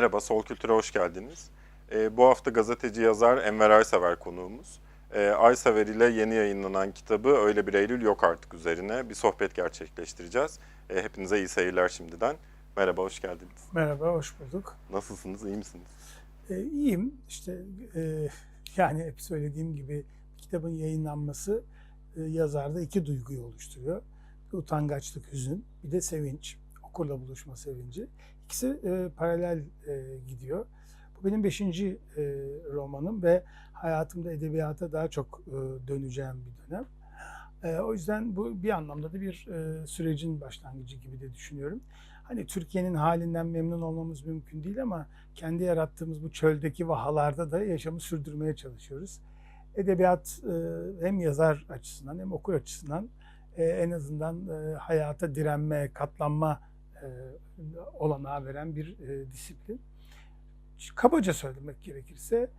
Merhaba, Sol Kültür'e hoş geldiniz. Ee, bu hafta gazeteci yazar Enver Aysever konuğumuz. Ee, Aysever ile yeni yayınlanan kitabı Öyle Bir Eylül Yok Artık üzerine bir sohbet gerçekleştireceğiz. Ee, hepinize iyi seyirler şimdiden. Merhaba, hoş geldiniz. Merhaba, hoş bulduk. Nasılsınız, iyi misiniz? Ee, iyiyim. İşte e, yani hep söylediğim gibi kitabın yayınlanması e, yazarda iki duyguyu oluşturuyor. Bir utangaçlık, hüzün, bir de sevinç, okurla buluşma sevinci. İkisi e, paralel e, gidiyor. Bu benim beşinci e, romanım ve hayatımda edebiyata daha çok e, döneceğim bir dönem. E, o yüzden bu bir anlamda da bir e, sürecin başlangıcı gibi de düşünüyorum. Hani Türkiye'nin halinden memnun olmamız mümkün değil ama kendi yarattığımız bu çöldeki vahalarda da yaşamı sürdürmeye çalışıyoruz. Edebiyat e, hem yazar açısından hem okur açısından e, en azından e, hayata direnme, katlanma olanağı veren bir e, disiplin. Kabaca söylemek gerekirse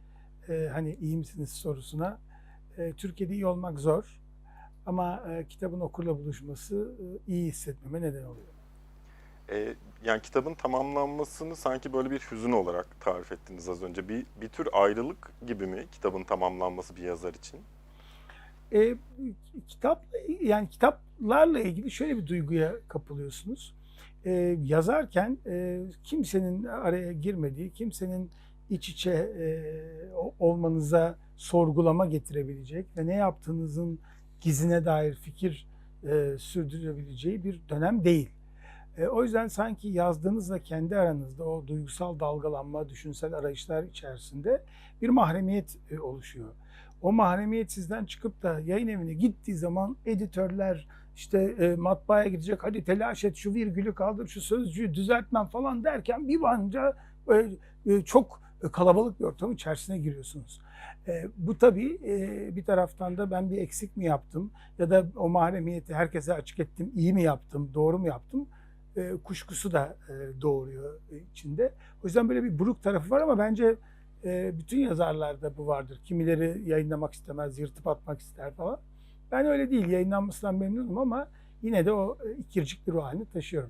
e, hani iyi misiniz sorusuna e, Türkiye'de iyi olmak zor ama e, kitabın okurla buluşması e, iyi hissetmeme neden oluyor. Ee, yani kitabın tamamlanmasını sanki böyle bir hüzün olarak tarif ettiniz az önce. Bir, bir tür ayrılık gibi mi kitabın tamamlanması bir yazar için? E, kitap yani kitaplarla ilgili şöyle bir duyguya kapılıyorsunuz. E, yazarken e, kimsenin araya girmediği, kimsenin iç içe e, olmanıza sorgulama getirebilecek ve ne yaptığınızın gizine dair fikir e, sürdürebileceği bir dönem değil. E, o yüzden sanki yazdığınızla kendi aranızda o duygusal dalgalanma, düşünsel arayışlar içerisinde bir mahremiyet e, oluşuyor. O mahremiyet sizden çıkıp da yayın evine gittiği zaman editörler işte e, matbaaya gidecek hadi telaş et şu virgülü kaldır şu sözcüğü düzeltmem falan derken bir anca e, e, çok kalabalık bir ortam içerisine giriyorsunuz. E, bu tabii e, bir taraftan da ben bir eksik mi yaptım ya da o mahremiyeti herkese açık ettim, iyi mi yaptım, doğru mu yaptım e, kuşkusu da e, doğuruyor içinde. O yüzden böyle bir buruk tarafı var ama bence e, bütün yazarlarda bu vardır. Kimileri yayınlamak istemez, yırtıp atmak ister falan. Ben öyle değil, yayınlanmasından memnunum ama yine de o e, ikircikli ruh halini taşıyorum.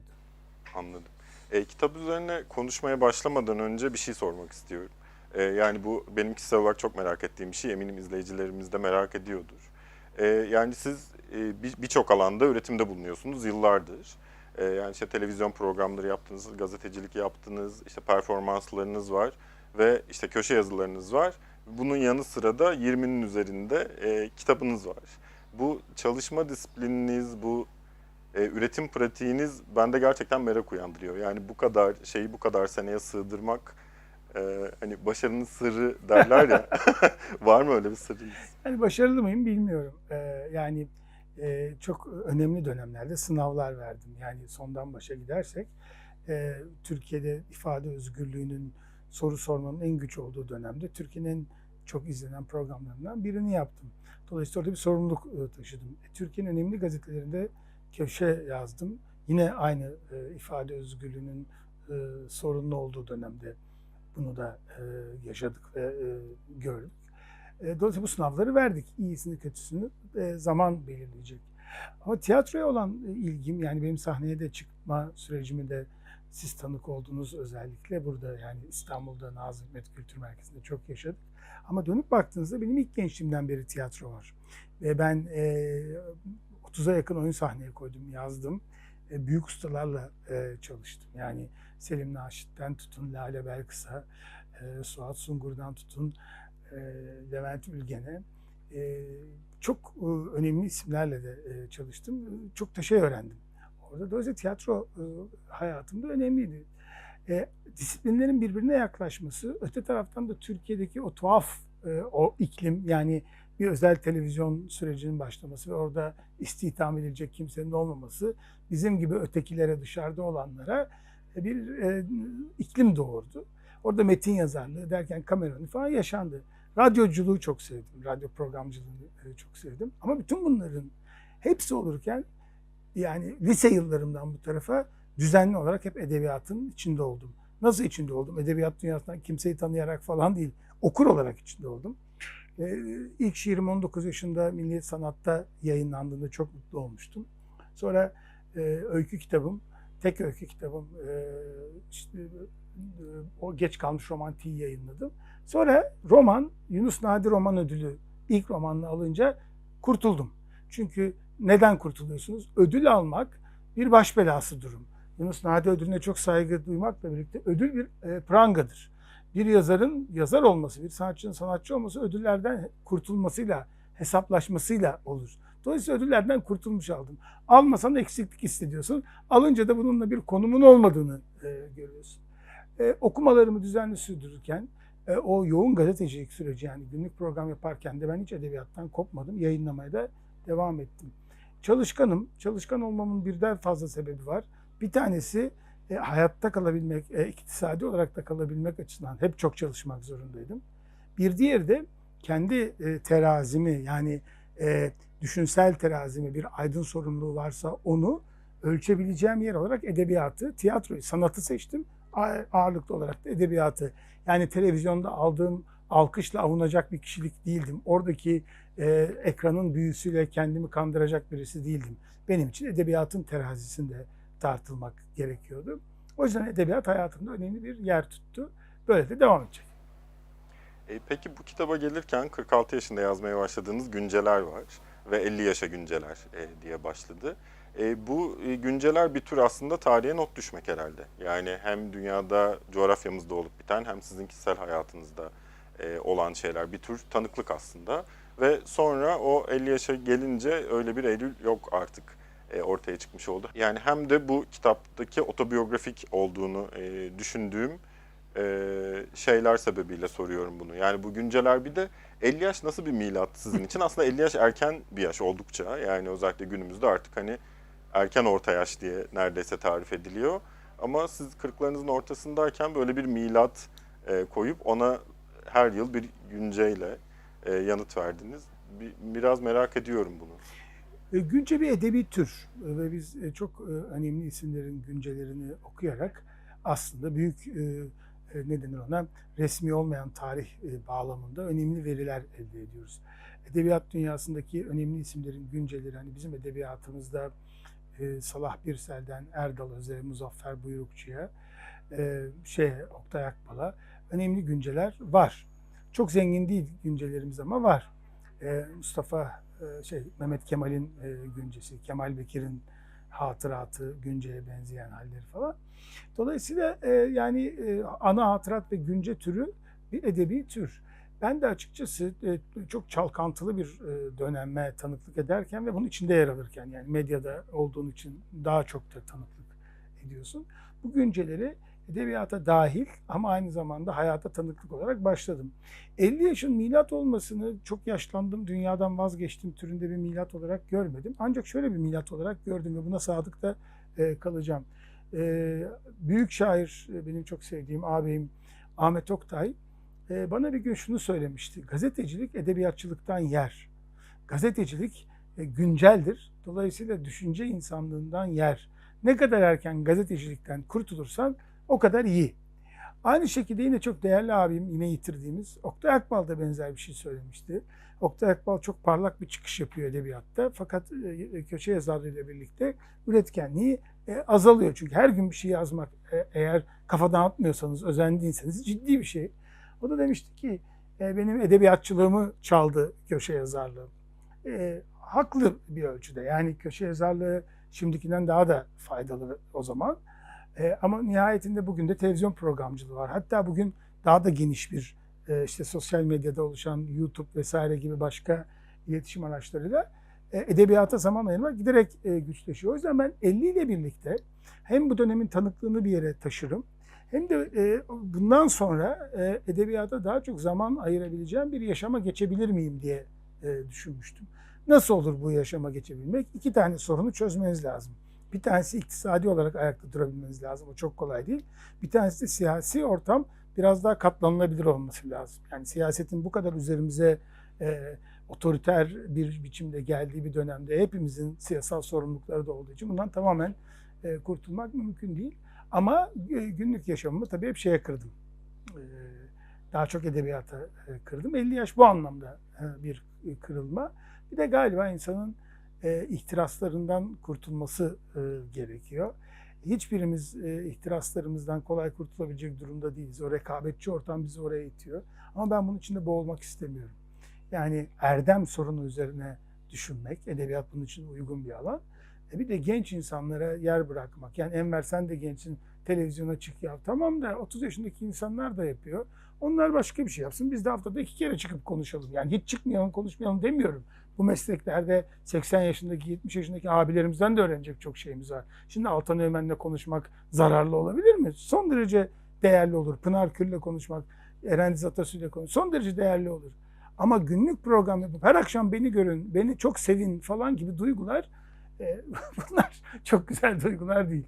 Anladım. E, kitap üzerine konuşmaya başlamadan önce bir şey sormak istiyorum. E, yani bu benim kişisel olarak çok merak ettiğim bir şey. Eminim izleyicilerimiz de merak ediyordur. E, yani siz e, birçok bir alanda üretimde bulunuyorsunuz yıllardır. E, yani işte televizyon programları yaptınız, gazetecilik yaptınız, işte performanslarınız var ve işte köşe yazılarınız var. Bunun yanı sıra da 20'nin üzerinde e, kitabınız var. Bu çalışma disiplininiz, bu e, üretim pratiğiniz bende gerçekten merak uyandırıyor. Yani bu kadar şeyi bu kadar seneye sığdırmak e, hani başarının sırrı derler ya. var mı öyle bir sırrınız? Yani başarılı mıyım bilmiyorum. Ee, yani e, çok önemli dönemlerde sınavlar verdim. Yani sondan başa gidersek e, Türkiye'de ifade özgürlüğünün soru sormanın en güç olduğu dönemde Türkiye'nin çok izlenen programlarından birini yaptım. Dolayısıyla orada bir sorumluluk e, taşıdım. E, Türkiye'nin önemli gazetelerinde köşe yazdım. Yine aynı e, ifade özgürlüğünün sorunlu olduğu dönemde bunu da yaşadık ve gördük. Dolayısıyla bu sınavları verdik. İyisini kötüsünü zaman belirleyecek. Ama tiyatroya olan ilgim yani benim sahneye de çıkma sürecimi de siz tanık oldunuz özellikle burada yani İstanbul'da Nazım Hikmet Kültür Merkezi'nde çok yaşadık. Ama dönüp baktığınızda benim ilk gençliğimden beri tiyatro var. Ve ben e, 30'a yakın oyun sahneye koydum, yazdım. E, büyük ustalarla e, çalıştım. Yani Selim Naşit'ten tutun Lale Belkıs'a, e, Suat Sungur'dan tutun e, Levent Ülgen'e. E, çok e, önemli isimlerle de e, çalıştım. Çok da şey öğrendim. Orada dolayısıyla tiyatro e, hayatımda önemliydi. E, disiplinlerin birbirine yaklaşması, öte taraftan da Türkiye'deki o tuhaf e, o iklim yani bir özel televizyon sürecinin başlaması ve orada istihdam edilecek kimsenin olmaması bizim gibi ötekilere dışarıda olanlara bir e, iklim doğurdu. Orada metin yazarlığı derken kamera falan yaşandı. Radyoculuğu çok sevdim. Radyo programcılığını e, çok sevdim. Ama bütün bunların hepsi olurken yani lise yıllarımdan bu tarafa düzenli olarak hep edebiyatın içinde oldum. Nasıl içinde oldum? Edebiyat dünyasından kimseyi tanıyarak falan değil. Okur olarak içinde oldum. Ee, ilk şiirim 19 yaşında Milliyet Sanat'ta yayınlandığında çok mutlu olmuştum. Sonra e, öykü kitabım, tek öykü kitabım e, işte, o geç kalmış romantiği yayınladım. Sonra roman, Yunus Nadi Roman Ödülü ilk romanını alınca kurtuldum. Çünkü neden kurtuluyorsunuz? Ödül almak bir baş belası durum. Yunus Nadi ödülüne çok saygı duymakla birlikte ödül bir e, prangadır. Bir yazarın yazar olması, bir sanatçının sanatçı olması ödüllerden kurtulmasıyla, hesaplaşmasıyla olur. Dolayısıyla ödüllerden kurtulmuş aldım. Almasan eksiklik hissediyorsun. Alınca da bununla bir konumun olmadığını e, görüyorsun. E, okumalarımı düzenli sürdürürken e, o yoğun gazetecilik süreci yani günlük program yaparken de ben hiç edebiyattan kopmadım. Yayınlamaya da devam ettim. Çalışkanım. Çalışkan olmamın birden fazla sebebi var. Bir tanesi e, hayatta kalabilmek, e, iktisadi olarak da kalabilmek açısından hep çok çalışmak zorundaydım. Bir diğeri de kendi e, terazimi yani e, düşünsel terazimi bir aydın sorumluluğu varsa onu ölçebileceğim yer olarak edebiyatı, tiyatroyu, sanatı seçtim. Ağırlıklı olarak da edebiyatı. Yani televizyonda aldığım alkışla avunacak bir kişilik değildim. Oradaki e, ekranın büyüsüyle kendimi kandıracak birisi değildim. Benim için edebiyatın terazisinde tartılmak gerekiyordu. O yüzden edebiyat hayatımda önemli bir yer tuttu. Böyle de devam edecek. E, peki bu kitaba gelirken 46 yaşında yazmaya başladığınız günceler var ve 50 yaşa günceler e, diye başladı. E, bu e, günceler bir tür aslında tarihe not düşmek herhalde. Yani hem dünyada coğrafyamızda olup biten hem sizin kişisel hayatınızda e, olan şeyler bir tür tanıklık aslında. Ve sonra o 50 yaşa gelince öyle bir Eylül yok artık ortaya çıkmış oldu. Yani hem de bu kitaptaki otobiyografik olduğunu e, düşündüğüm e, şeyler sebebiyle soruyorum bunu. Yani bu günceler bir de 50 yaş nasıl bir milat sizin için? Aslında 50 yaş erken bir yaş oldukça. Yani özellikle günümüzde artık hani erken orta yaş diye neredeyse tarif ediliyor. Ama siz 40'larınızın ortasındayken böyle bir milat e, koyup ona her yıl bir günceyle e, yanıt verdiniz. Bir, biraz merak ediyorum bunu. E, Günce bir edebi tür E, ve biz e, çok önemli isimlerin güncelerini okuyarak aslında büyük ne denir ona resmi olmayan tarih bağlamında önemli veriler elde ediyoruz. Edebiyat dünyasındaki önemli isimlerin günceleri hani bizim edebiyatımızda Salah Birsel'den Erdal Öz'e, Muzaffer Buyrukçu'ya, şey Oktay Akbal'a önemli günceler var. Çok zengin değil güncelerimiz ama var. Mustafa şey Mehmet Kemal'in e, güncesi, Kemal Bekir'in hatıratı, günceye benzeyen halleri falan. Dolayısıyla e, yani e, ana hatırat ve günce türü bir edebi tür. Ben de açıkçası e, çok çalkantılı bir e, döneme tanıklık ederken ve bunun içinde yer alırken yani medyada olduğun için daha çok da tanıklık ediyorsun. Bu günceleri edebiyata dahil ama aynı zamanda hayata tanıklık olarak başladım. 50 yaşın milat olmasını çok yaşlandım, dünyadan vazgeçtim türünde bir milat olarak görmedim. Ancak şöyle bir milat olarak gördüm ve buna sadık da e, kalacağım. E, büyük şair, e, benim çok sevdiğim ağabeyim Ahmet Oktay bana bir gün şunu söylemişti. Gazetecilik edebiyatçılıktan yer. Gazetecilik günceldir. Dolayısıyla düşünce insanlığından yer. Ne kadar erken gazetecilikten kurtulursan o kadar iyi. Aynı şekilde yine çok değerli abim yine yitirdiğimiz Oktay Akbal da benzer bir şey söylemişti. Oktay Akbal çok parlak bir çıkış yapıyor edebiyatta fakat e, köşe yazarlığıyla birlikte üretkenliği e, azalıyor. Çünkü her gün bir şey yazmak e, eğer kafadan atmıyorsanız, özendiyseniz ciddi bir şey. O da demişti ki e, benim edebiyatçılığımı çaldı köşe yazarlığı. E, haklı bir ölçüde. Yani köşe yazarlığı şimdikinden daha da faydalı o zaman. E, ama nihayetinde bugün de televizyon programcılığı var. Hatta bugün daha da geniş bir e, işte sosyal medyada oluşan YouTube vesaire gibi başka iletişim araçlarıyla e, edebiyata zaman ayırmak giderek e, güçleşiyor. O yüzden ben 50 ile birlikte hem bu dönemin tanıklığını bir yere taşırım hem de e, bundan sonra e, edebiyata daha çok zaman ayırabileceğim bir yaşama geçebilir miyim diye e, düşünmüştüm. Nasıl olur bu yaşama geçebilmek? İki tane sorunu çözmeniz lazım. Bir tanesi iktisadi olarak ayakta durabilmeniz lazım. O çok kolay değil. Bir tanesi de siyasi ortam biraz daha katlanılabilir olması lazım. Yani siyasetin bu kadar üzerimize e, otoriter bir biçimde geldiği bir dönemde hepimizin siyasal sorumlulukları da olduğu için bundan tamamen e, kurtulmak mümkün değil. Ama e, günlük yaşamımı tabii hep şeye kırdım. E, daha çok edebiyata e, kırdım. 50 yaş bu anlamda e, bir e, kırılma. Bir de galiba insanın e, ihtiraslarından kurtulması e, gerekiyor. hiçbirimiz e, ihtiraslarımızdan kolay kurtulabilecek durumda değiliz. O rekabetçi ortam bizi oraya itiyor. Ama ben bunun içinde boğulmak istemiyorum. Yani erdem sorunu üzerine düşünmek, edebiyat bunun için uygun bir alan. E bir de genç insanlara yer bırakmak. Yani Enver sen de gençsin, televizyona çık ya. Tamam da 30 yaşındaki insanlar da yapıyor. Onlar başka bir şey yapsın. Biz de haftada iki kere çıkıp konuşalım. Yani hiç çıkmayalım, konuşmayalım demiyorum. Bu mesleklerde 80 yaşındaki, 70 yaşındaki abilerimizden de öğrenecek çok şeyimiz var. Şimdi Altan Öğmen'le konuşmak zararlı olabilir mi? Son derece değerli olur. Pınar Kül'le konuşmak, Erendiz Atasu'yla konuşmak son derece değerli olur. Ama günlük program yapıp her akşam beni görün, beni çok sevin falan gibi duygular e, bunlar çok güzel duygular değil.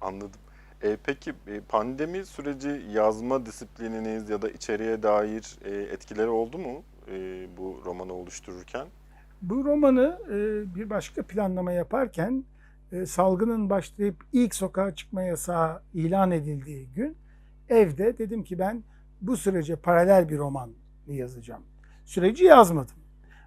Anladım. E, peki e, pandemi süreci yazma disiplininiz ya da içeriğe dair e, etkileri oldu mu e, bu romanı oluştururken? Bu romanı e, bir başka planlama yaparken e, salgının başlayıp ilk sokağa çıkma yasağı ilan edildiği gün evde dedim ki ben bu sürece paralel bir roman yazacağım. Süreci yazmadım.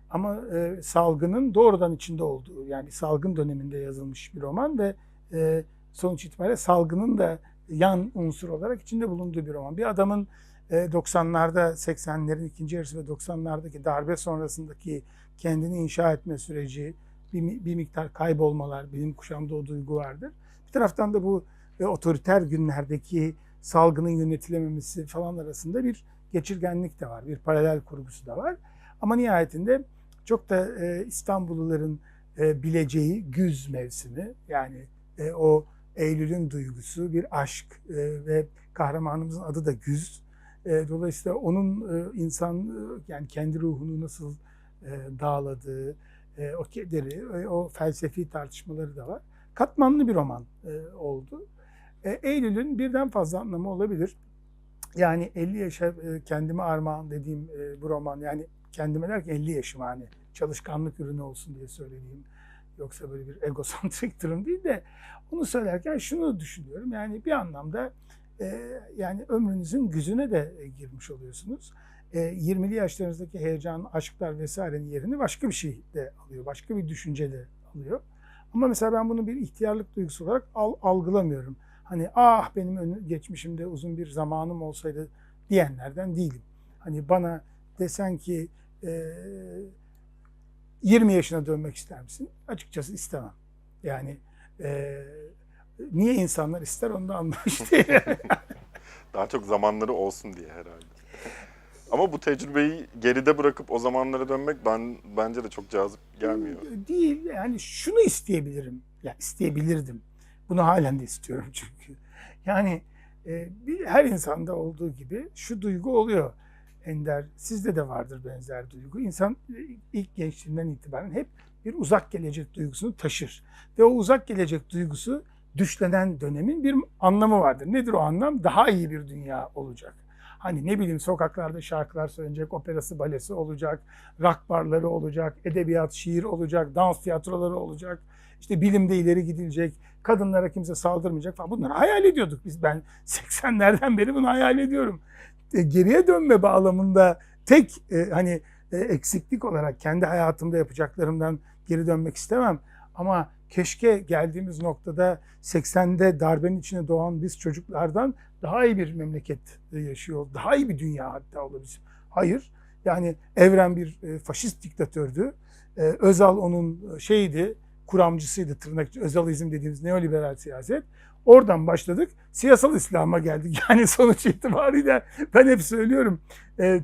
Ama e, salgının doğrudan içinde olduğu yani salgın döneminde yazılmış bir roman ve e, sonuç itibariyle salgının da yan unsur olarak içinde bulunduğu bir roman. Bir adamın 90'larda 80'lerin ikinci yarısı ve 90'lardaki darbe sonrasındaki kendini inşa etme süreci, bir, bir miktar kaybolmalar, benim kuşamda o duygu vardır. Bir taraftan da bu e, otoriter günlerdeki salgının yönetilememesi falan arasında bir geçirgenlik de var, bir paralel kurgusu da var. Ama nihayetinde çok da e, İstanbulluların e, bileceği güz mevsimi yani e, o Eylül'ün duygusu bir aşk e, ve kahramanımızın adı da Güz. E, dolayısıyla onun e, insan e, yani kendi ruhunu nasıl dağladığı, o kederi, o felsefi tartışmaları da var. Katmanlı bir roman oldu. Eylül'ün birden fazla anlamı olabilir. Yani 50 yaşa kendime armağan dediğim bu roman yani kendime derken 50 yaşıma hani çalışkanlık ürünü olsun diye söylediğim yoksa böyle bir egosantrik durum değil de onu söylerken şunu düşünüyorum yani bir anlamda yani ömrünüzün güzüne de e, girmiş oluyorsunuz. E, 20'li yaşlarınızdaki heyecan, aşklar vesairenin yerini başka bir şey de alıyor. Başka bir düşünce de alıyor. Ama mesela ben bunu bir ihtiyarlık duygusu olarak al, algılamıyorum. Hani ah benim önü, geçmişimde uzun bir zamanım olsaydı diyenlerden değilim. Hani bana desen ki e, 20 yaşına dönmek ister misin? Açıkçası istemem. Yani e, niye insanlar ister onu da anlamış. Daha çok zamanları olsun diye herhalde. Ama bu tecrübeyi geride bırakıp o zamanlara dönmek ben bence de çok cazip gelmiyor. Değil. Yani şunu isteyebilirim. Ya isteyebilirdim. Bunu halen de istiyorum çünkü. Yani e, bir, her insanda olduğu gibi şu duygu oluyor. Ender, sizde de vardır benzer duygu. İnsan e, ilk gençliğinden itibaren hep bir uzak gelecek duygusunu taşır. Ve o uzak gelecek duygusu düşlenen dönemin bir anlamı vardır. Nedir o anlam? Daha iyi bir dünya olacak. Hani ne bileyim sokaklarda şarkılar söylenecek, operası, balesi olacak, rock barları olacak, edebiyat, şiir olacak, dans tiyatroları olacak. İşte bilimde ileri gidilecek, kadınlara kimse saldırmayacak falan. Bunları hayal ediyorduk biz. Ben 80'lerden beri bunu hayal ediyorum. E, geriye dönme bağlamında tek e, hani e, eksiklik olarak kendi hayatımda yapacaklarımdan geri dönmek istemem. Ama keşke geldiğimiz noktada 80'de darbenin içine doğan biz çocuklardan daha iyi bir memleket e, yaşıyor, daha iyi bir dünya hatta olabilir. Hayır, yani Evren bir e, faşist diktatördü. E, Özal onun şeydi, kuramcısıydı tırnak Özalizm dediğimiz neoliberal siyaset. Oradan başladık. Siyasal İslam'a geldik. Yani sonuç itibariyle ben hep söylüyorum.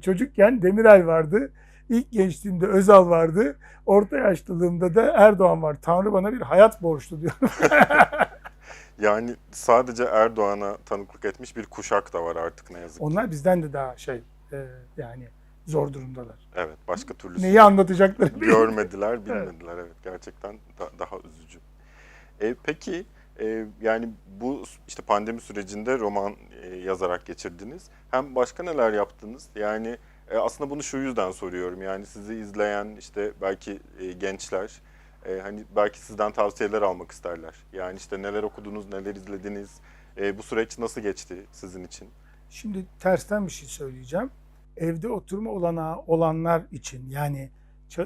Çocukken Demirel vardı. İlk gençliğimde Özal vardı. Orta yaşlılığımda da Erdoğan var. Tanrı bana bir hayat borçlu diyorum. Yani sadece Erdoğan'a tanıklık etmiş bir kuşak da var artık ne yazık ki. Onlar bizden de daha şey e, yani zor durumdalar. Evet, başka türlü Neyi anlatacakları görmediler, bilmediler. Evet, gerçekten da- daha üzücü. E, peki, e, yani bu işte pandemi sürecinde roman e, yazarak geçirdiniz. Hem başka neler yaptınız? Yani e, aslında bunu şu yüzden soruyorum. Yani sizi izleyen işte belki e, gençler e, hani belki sizden tavsiyeler almak isterler. Yani işte neler okudunuz, neler izlediniz? E, bu süreç nasıl geçti sizin için? Şimdi tersten bir şey söyleyeceğim. Evde oturma olanağı olanlar için yani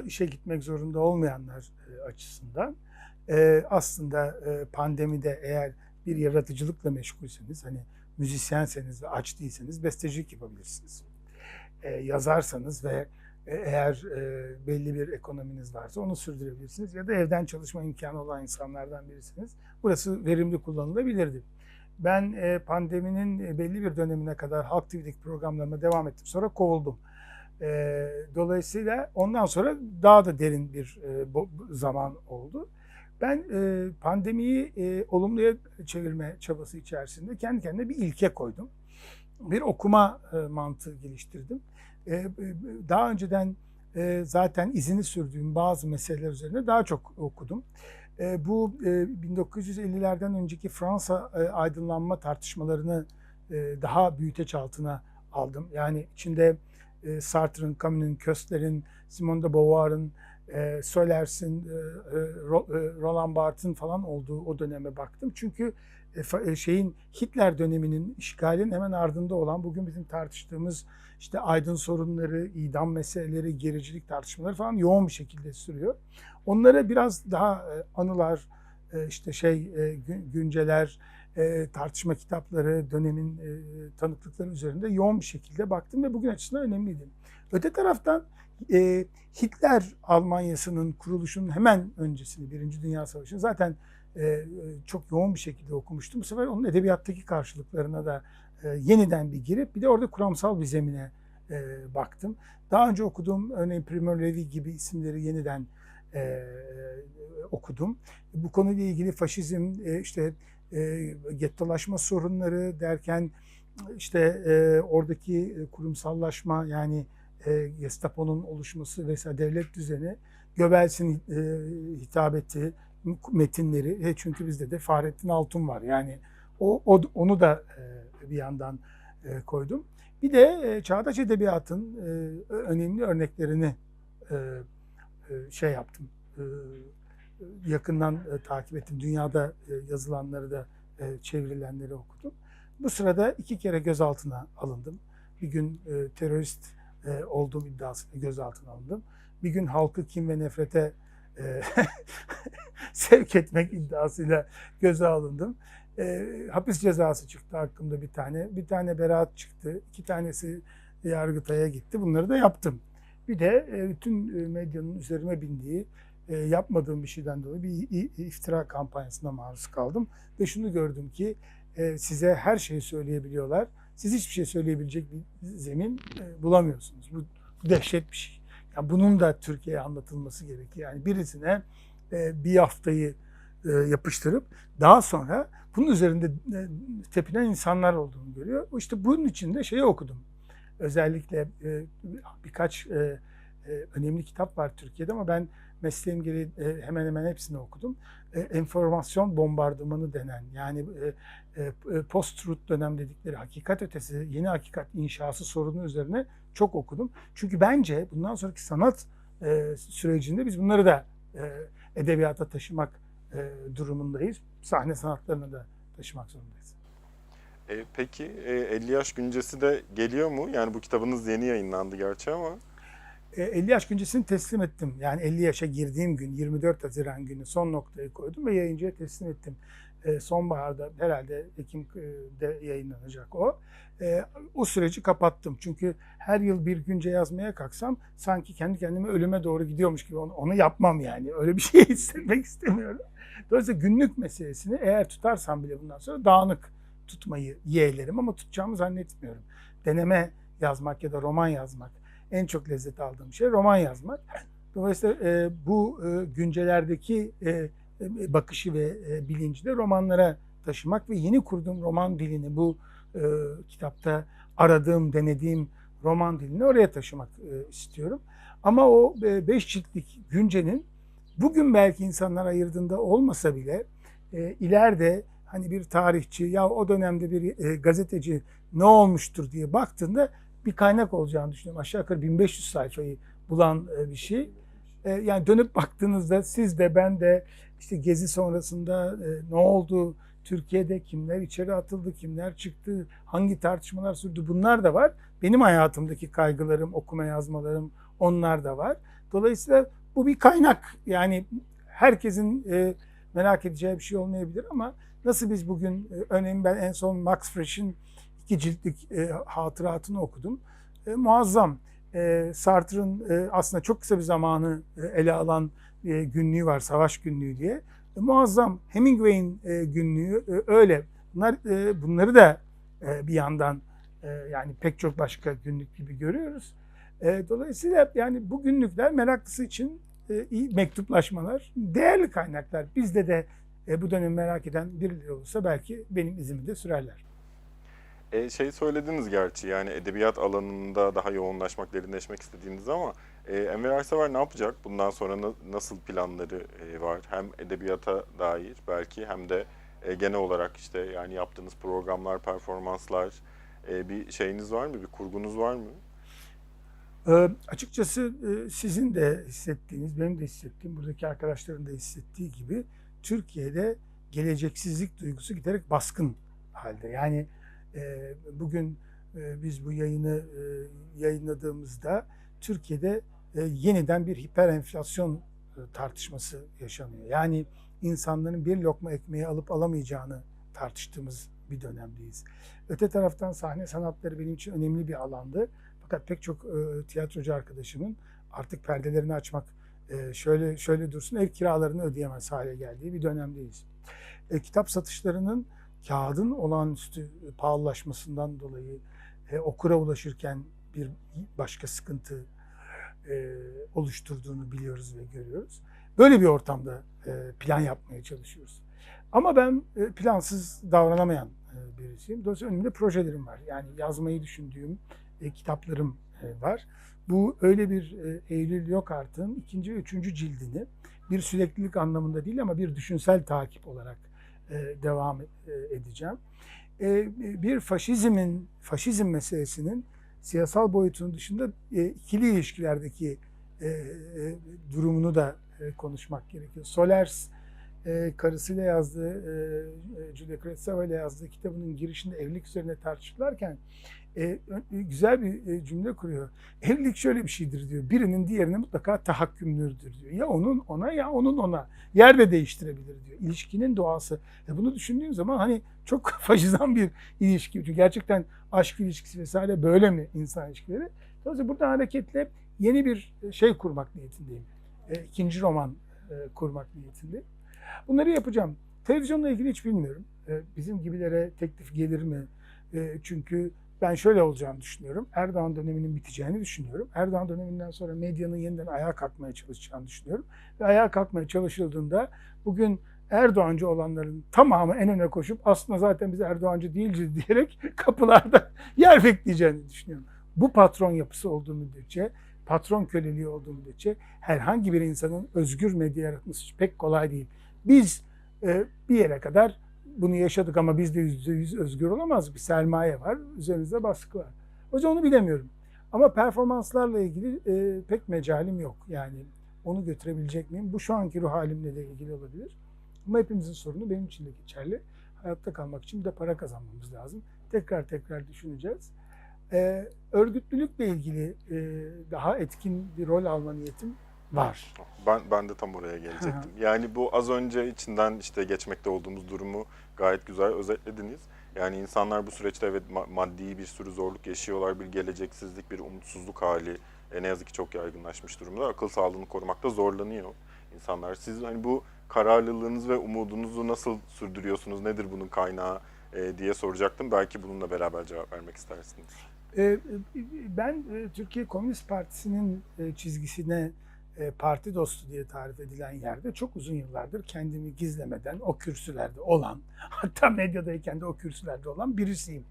işe gitmek zorunda olmayanlar e, açısından e, aslında e, pandemide eğer bir yaratıcılıkla meşgulseniz, hani müzisyenseniz ve aç değilseniz bestecilik yapabilirsiniz. E, yazarsanız ve e, eğer e, belli bir ekonominiz varsa onu sürdürebilirsiniz ya da evden çalışma imkanı olan insanlardan birisiniz. Burası verimli kullanılabilirdi. Ben e, pandeminin e, belli bir dönemine kadar halk TV'deki programlarıma devam ettim. Sonra kovuldum. E, dolayısıyla ondan sonra daha da derin bir e, bo- zaman oldu. Ben e, pandemiyi e, olumluya çevirme çabası içerisinde kendi kendime bir ilke koydum. Bir okuma e, mantığı geliştirdim. E, e, daha önceden e, zaten izini sürdüğüm bazı meseleler üzerine daha çok okudum. E, bu e, 1950'lerden önceki Fransa e, aydınlanma tartışmalarını e, daha büyüteç altına aldım. Yani içinde e, Sartre'ın, Camus'un, Köstler'in, Simone de Beauvoir'ın, e, Solers'in, e, e, Ro- e, Roland Barthes'in falan olduğu o döneme baktım. Çünkü e, e, şeyin Hitler döneminin işgalin hemen ardında olan bugün bizim tartıştığımız işte aydın sorunları, idam meseleleri, gericilik tartışmaları falan yoğun bir şekilde sürüyor. Onlara biraz daha e, anılar, e, işte şey e, gün- günceler, tartışma kitapları, dönemin tanıklıkları üzerinde yoğun bir şekilde baktım ve bugün açısından önemliydi. Öte taraftan Hitler Almanyası'nın kuruluşunun hemen öncesini, Birinci Dünya Savaşı'nı zaten çok yoğun bir şekilde okumuştum. Bu sefer onun edebiyattaki karşılıklarına da e, yeniden bir girip bir de orada kuramsal bir zemine e, baktım. Daha önce okuduğum örneğin Primo Levi gibi isimleri yeniden e, okudum. Bu konuyla ilgili faşizm, e, işte e, gettolaşma sorunları derken işte e, oradaki kurumsallaşma yani e, Gestapo'nun oluşması vesaire devlet düzeni, Göbels'in e, hitabeti, metinleri e, çünkü bizde de Fahrettin Altun var. Yani o, o onu da e, bir yandan e, koydum. Bir de e, çağdaş edebiyatın e, önemli örneklerini şey yaptım. Yakından takip ettim. Dünyada yazılanları da çevrilenleri okudum. Bu sırada iki kere gözaltına alındım. Bir gün terörist olduğum iddiasıyla gözaltına alındım. Bir gün halkı kim ve nefrete sevk etmek iddiasıyla göze alındım. E, hapis cezası çıktı hakkımda bir tane. Bir tane beraat çıktı. İki tanesi Yargıtay'a gitti. Bunları da yaptım. Bir de e, bütün e, medyanın üzerime bindiği e, yapmadığım bir şeyden dolayı bir iftira kampanyasına maruz kaldım. Ve şunu gördüm ki e, size her şeyi söyleyebiliyorlar. Siz hiçbir şey söyleyebilecek bir zemin e, bulamıyorsunuz. Bu dehşet bir şey. Yani bunun da Türkiye'ye anlatılması gerekiyor. Yani birisine e, bir haftayı e, yapıştırıp daha sonra bunun üzerinde e, tepinen insanlar olduğunu görüyor. İşte bunun için de şeyi okudum. Özellikle e, birkaç e, önemli kitap var Türkiye'de ama ben mesleğim gereği hemen hemen hepsini okudum. Enformasyon bombardımanı denen yani post-truth dönem dedikleri hakikat ötesi yeni hakikat inşası sorunu üzerine çok okudum. Çünkü bence bundan sonraki sanat sürecinde biz bunları da edebiyata taşımak durumundayız. Sahne sanatlarına da taşımak zorundayız. E, peki e, 50 yaş güncesi de geliyor mu? Yani bu kitabınız yeni yayınlandı gerçi ama. E, 50 yaş güncesini teslim ettim. Yani 50 yaşa girdiğim gün 24 Haziran günü son noktayı koydum ve yayıncıya teslim ettim. E, sonbaharda herhalde Ekim'de yayınlanacak o. E, o süreci kapattım. Çünkü her yıl bir günce yazmaya kalksam sanki kendi kendime ölüme doğru gidiyormuş gibi onu, onu yapmam yani. Öyle bir şey hissetmek istemiyorum. Dolayısıyla günlük meselesini eğer tutarsam bile bundan sonra dağınık tutmayı yeğlerim ama tutacağımı zannetmiyorum. Deneme yazmak ya da roman yazmak en çok lezzet aldığım şey roman yazmak. Dolayısıyla e, bu e, güncelerdeki e, bakışı ve e, bilinci de romanlara taşımak ve yeni kurduğum roman dilini bu e, kitapta aradığım, denediğim roman dilini oraya taşımak e, istiyorum. Ama o e, beş ciltlik güncenin bugün belki insanlar ayırdığında olmasa bile e, ileride hani bir tarihçi ya o dönemde bir e, gazeteci ne olmuştur diye baktığında bir kaynak olacağını düşünüyorum. Aşağı yukarı 1500 sayfayı bulan e, bir şey. E, yani dönüp baktığınızda siz de ben de işte gezi sonrasında e, ne oldu, Türkiye'de kimler içeri atıldı, kimler çıktı, hangi tartışmalar sürdü bunlar da var. Benim hayatımdaki kaygılarım, okuma yazmalarım onlar da var. Dolayısıyla bu bir kaynak. Yani herkesin e, merak edeceği bir şey olmayabilir ama nasıl biz bugün e, örneğin ben en son Max Frisch'in iki ciltlik e, hatıratını okudum. E, muazzam. E, Sartre'ın e, aslında çok kısa bir zamanı e, ele alan e, günlüğü var, savaş günlüğü diye. E, muazzam. Hemingway'in e, günlüğü öyle. Bunlar bunları da bir yandan yani pek çok başka günlük gibi görüyoruz. Dolayısıyla yani bu günlükler meraklısı için iyi mektuplaşmalar, değerli kaynaklar. Bizde de bu dönemi merak eden birileri olursa belki benim izimi de sürerler. E, şey söylediniz gerçi yani edebiyat alanında daha yoğunlaşmak, derinleşmek istediğiniz ama e, Enver Aysever ne yapacak? Bundan sonra na- nasıl planları e, var? Hem edebiyata dair belki hem de e, genel olarak işte yani yaptığınız programlar, performanslar e, bir şeyiniz var mı? Bir kurgunuz var mı? E, açıkçası e, sizin de hissettiğiniz, benim de hissettiğim, buradaki arkadaşların da hissettiği gibi Türkiye'de geleceksizlik duygusu giderek baskın halde. Yani e, bugün e, biz bu yayını e, yayınladığımızda Türkiye'de e, yeniden bir hiper enflasyon e, tartışması yaşanıyor. Yani insanların bir lokma ekmeği alıp alamayacağını tartıştığımız bir dönemdeyiz. Öte taraftan sahne sanatları benim için önemli bir alandı. Fakat pek çok e, tiyatrocu arkadaşımın artık perdelerini açmak şöyle şöyle dursun ev kiralarını ödeyemez hale geldiği bir dönemdeyiz. E, kitap satışlarının kağıdın olağanüstü pahalılaşmasından dolayı e, okura ulaşırken bir başka sıkıntı e, oluşturduğunu biliyoruz ve görüyoruz. Böyle bir ortamda e, plan yapmaya çalışıyoruz. Ama ben e, plansız davranamayan e, birisiyim. Dolayısıyla önümde projelerim var. Yani yazmayı düşündüğüm e, kitaplarım e, var. Bu öyle bir e, Eylül Yok Artık'ın ikinci ve üçüncü cildini bir süreklilik anlamında değil ama bir düşünsel takip olarak e, devam e, edeceğim. E, bir faşizmin, faşizm meselesinin siyasal boyutunun dışında e, ikili ilişkilerdeki e, e, durumunu da e, konuşmak gerekiyor. Solers e, karısıyla yazdığı, e, e, Julia Kretsava ile yazdığı kitabının girişinde evlilik üzerine tartışırlarken e, güzel bir e, cümle kuruyor. Evlilik şöyle bir şeydir diyor. Birinin diğerine mutlaka tahakkümlüdür diyor. Ya onun ona ya onun ona. Yer de değiştirebilir diyor. İlişkinin doğası. E bunu düşündüğün zaman hani çok faşizan bir ilişki. Çünkü gerçekten aşk ilişkisi vesaire böyle mi insan ilişkileri? Dolayısıyla burada hareketle yeni bir şey kurmak niyetindeyim. E, ikinci roman e, kurmak niyetindeyim. Bunları yapacağım. Televizyonla ilgili hiç bilmiyorum. E, bizim gibilere teklif gelir mi? E, çünkü ben şöyle olacağını düşünüyorum. Erdoğan döneminin biteceğini düşünüyorum. Erdoğan döneminden sonra medyanın yeniden ayağa kalkmaya çalışacağını düşünüyorum. Ve ayağa kalkmaya çalışıldığında bugün Erdoğancı olanların tamamı en öne koşup aslında zaten biz Erdoğancı değiliz diyerek kapılarda yer bekleyeceğini düşünüyorum. Bu patron yapısı olduğu müddetçe, patron köleliği olduğu müddetçe herhangi bir insanın özgür medya yaratması pek kolay değil. Biz e, bir yere kadar bunu yaşadık ama biz de yüzde yüz özgür olamaz. Bir sermaye var, üzerinizde baskı var. O yüzden onu bilemiyorum. Ama performanslarla ilgili e, pek mecalim yok. Yani onu götürebilecek miyim? Bu şu anki ruh halimle de ilgili olabilir. Ama hepimizin sorunu benim için de geçerli. Hayatta kalmak için de para kazanmamız lazım. Tekrar tekrar düşüneceğiz. E, örgütlülükle ilgili e, daha etkin bir rol alma niyetim var. Ben ben de tam oraya gelecektim. Yani bu az önce içinden işte geçmekte olduğumuz durumu gayet güzel özetlediniz. Yani insanlar bu süreçte evet ma- maddi bir sürü zorluk yaşıyorlar, bir geleceksizlik, bir umutsuzluk hali e, ne yazık ki çok yaygınlaşmış durumda. Akıl sağlığını korumakta zorlanıyor insanlar. Siz hani bu kararlılığınız ve umudunuzu nasıl sürdürüyorsunuz? Nedir bunun kaynağı e, diye soracaktım. Belki bununla beraber cevap vermek istersiniz. Ee, Ben e, Türkiye Komünist Partisi'nin e, çizgisine e, parti dostu diye tarif edilen yerde çok uzun yıllardır kendimi gizlemeden o kürsülerde olan, hatta medyadayken de o kürsülerde olan birisiyim.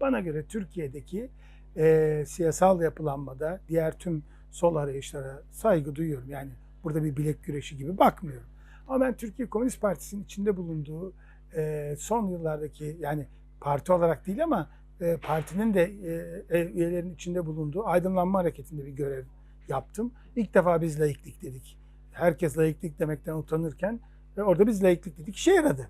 Bana göre Türkiye'deki e, siyasal yapılanmada diğer tüm sol arayışlara saygı duyuyorum. Yani burada bir bilek güreşi gibi bakmıyorum. Ama ben Türkiye Komünist Partisi'nin içinde bulunduğu e, son yıllardaki yani parti olarak değil ama e, partinin de e, e, üyelerinin içinde bulunduğu aydınlanma hareketinde bir görev yaptım. İlk defa biz laiklik dedik. Herkes laiklik demekten utanırken ve orada biz laiklik dedik. İşe yaradı.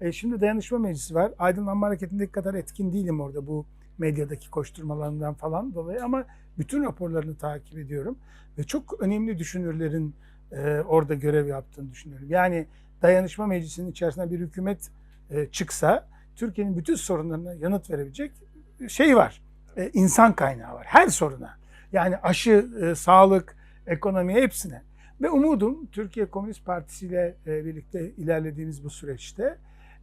E, şimdi dayanışma meclisi var. Aydınlanma hareketindeki kadar etkin değilim orada bu medyadaki koşturmalarından falan dolayı ama bütün raporlarını takip ediyorum ve çok önemli düşünürlerin e, orada görev yaptığını düşünüyorum. Yani dayanışma meclisinin içerisinde bir hükümet e, çıksa Türkiye'nin bütün sorunlarına yanıt verebilecek şey var. E, insan kaynağı var. Her soruna. Yani aşı, e, sağlık, ekonomi hepsine. Ve umudum Türkiye Komünist Partisi ile e, birlikte ilerlediğimiz bu süreçte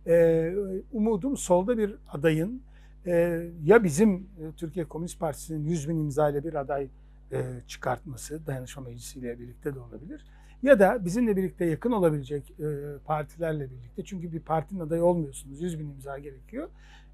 e, umudum solda bir adayın e, ya bizim e, Türkiye Komünist Partisi'nin 100 bin imza ile bir aday e, çıkartması dayanışma meclisi ile birlikte de olabilir. Ya da bizimle birlikte yakın olabilecek e, partilerle birlikte çünkü bir partinin adayı olmuyorsunuz 100 bin imza gerekiyor.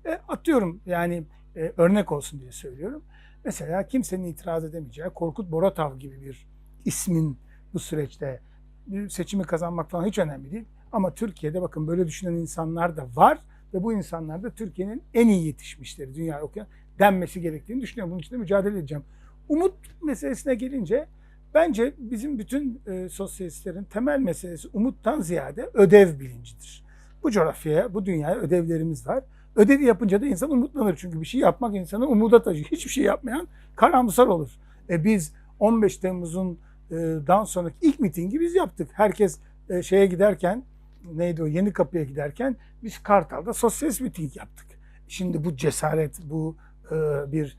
E, atıyorum yani e, örnek olsun diye söylüyorum. Mesela kimsenin itiraz edemeyeceği Korkut Boratav gibi bir ismin bu süreçte bir seçimi kazanmak falan hiç önemli değil. Ama Türkiye'de bakın böyle düşünen insanlar da var ve bu insanlar da Türkiye'nin en iyi yetişmişleri dünya okuyan denmesi gerektiğini düşünüyorum. Bunun için de mücadele edeceğim. Umut meselesine gelince bence bizim bütün e, sosyalistlerin temel meselesi umuttan ziyade ödev bilincidir. Bu coğrafyaya, bu dünyaya ödevlerimiz var. Ödevi yapınca da insan umutlanır. Çünkü bir şey yapmak insanı umuda taşıyor. Hiçbir şey yapmayan karamsar olur. E biz 15 Temmuz'un e, dan sonraki ilk mitingi biz yaptık. Herkes e, şeye giderken neydi o yeni kapıya giderken biz Kartal'da sosyalist miting yaptık. Şimdi bu cesaret, bu e, bir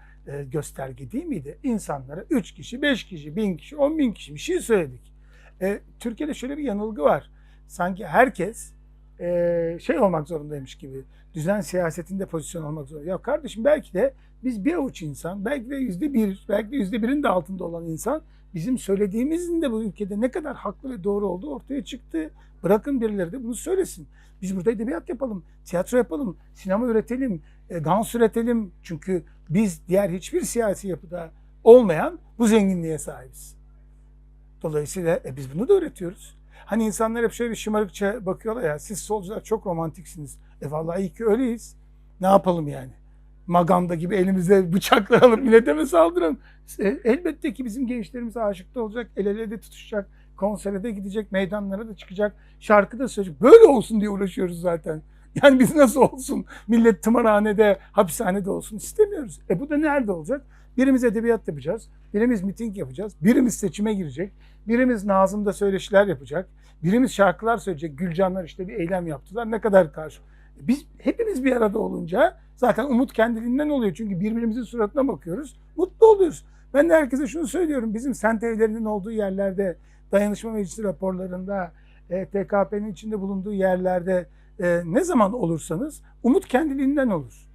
gösterge değil miydi? İnsanlara 3 kişi, 5 kişi, 1000 kişi, 10 bin kişi bir şey söyledik. E, Türkiye'de şöyle bir yanılgı var. Sanki herkes e, şey olmak zorundaymış gibi. Düzen siyasetinde pozisyon almak zorunda. Ya kardeşim belki de biz bir avuç insan, belki de yüzde bir, belki de yüzde birin de altında olan insan bizim söylediğimizin de bu ülkede ne kadar haklı ve doğru olduğu ortaya çıktı. Bırakın birileri de bunu söylesin. Biz burada edebiyat yapalım, tiyatro yapalım, sinema üretelim, e, dans üretelim. Çünkü biz diğer hiçbir siyasi yapıda olmayan bu zenginliğe sahibiz. Dolayısıyla e, biz bunu da öğretiyoruz. Hani insanlar hep şöyle şımarıkça bakıyorlar ya siz solcular çok romantiksiniz. E vallahi iyi ki öyleyiz. Ne yapalım yani? Maganda gibi elimize bıçaklar alıp millete mi saldıralım? E, elbette ki bizim gençlerimiz aşıkta olacak, el ele de tutuşacak, konsere de gidecek, meydanlara da çıkacak, şarkı da söyleyecek. Böyle olsun diye uğraşıyoruz zaten. Yani biz nasıl olsun? Millet tımarhanede, hapishanede olsun istemiyoruz. E bu da nerede olacak? Birimiz edebiyat yapacağız, birimiz miting yapacağız, birimiz seçime girecek, birimiz Nazım'da söyleşiler yapacak, birimiz şarkılar söyleyecek. Gülcanlar işte bir eylem yaptılar. Ne kadar karşı. Biz hepimiz bir arada olunca zaten umut kendiliğinden oluyor. Çünkü birbirimizin suratına bakıyoruz, mutlu oluyoruz. Ben de herkese şunu söylüyorum. Bizim sent evlerinin olduğu yerlerde, dayanışma meclisi raporlarında, e, TKP'nin içinde bulunduğu yerlerde e, ne zaman olursanız umut kendiliğinden olur.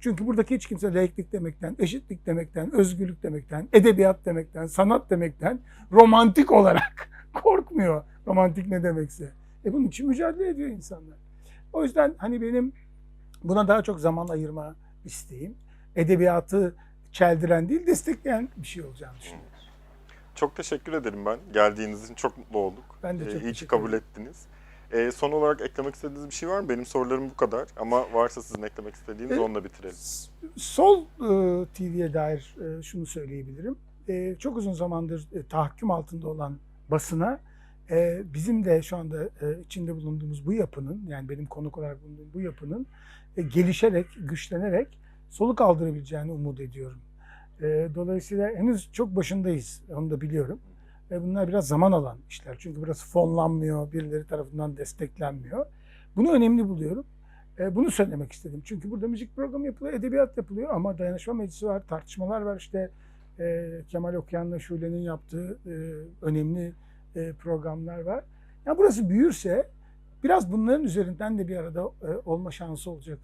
Çünkü buradaki hiç kimse laiklik demekten, eşitlik demekten, özgürlük demekten, edebiyat demekten, sanat demekten romantik olarak korkmuyor. Romantik ne demekse. E bunun için mücadele ediyor insanlar. O yüzden hani benim buna daha çok zaman ayırma isteğim. Edebiyatı çeldiren değil destekleyen bir şey olacağını düşünüyorum. Çok teşekkür ederim ben. Geldiğiniz için çok mutlu olduk. Ben de Ee, çok iyi ki kabul ederim. ettiniz. Ee, son olarak eklemek istediğiniz bir şey var mı? Benim sorularım bu kadar. Ama varsa sizin eklemek istediğiniz E, onunla bitirelim. Sol e, TV'ye dair e, şunu söyleyebilirim. E, çok uzun zamandır e, tahakküm altında olan basına e, bizim de şu anda e, içinde bulunduğumuz bu yapının yani benim konuk olarak bulunduğum bu yapının e, gelişerek, güçlenerek soluk aldırabileceğini umut ediyorum. E, dolayısıyla henüz çok başındayız. Onu da biliyorum. Ve bunlar biraz zaman alan işler. Çünkü burası fonlanmıyor, birileri tarafından desteklenmiyor. Bunu önemli buluyorum. E, bunu söylemek istedim. Çünkü burada müzik programı yapılıyor, edebiyat yapılıyor ama dayanışma meclisi var, tartışmalar var. İşte e, Kemal Okyan'la Şule'nin yaptığı e, önemli e, programlar var. Ya burası büyürse biraz bunların üzerinden de bir arada e, olma şansı olacak.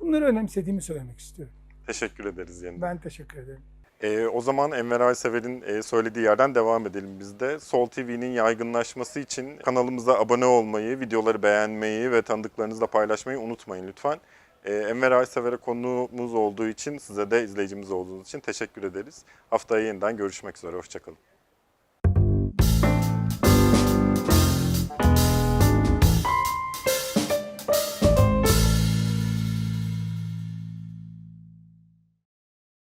Bunları önemsediğimi söylemek istiyorum. Teşekkür ederiz yeniden. Ben teşekkür ederim. Ee, o zaman Enver Aysever'in e, söylediği yerden devam edelim biz de. Sol TV'nin yaygınlaşması için kanalımıza abone olmayı, videoları beğenmeyi ve tanıdıklarınızla paylaşmayı unutmayın lütfen. Ee, Enver Aysever'e konuğumuz olduğu için, size de izleyicimiz olduğunuz için teşekkür ederiz. Haftaya yeniden görüşmek üzere, hoşçakalın.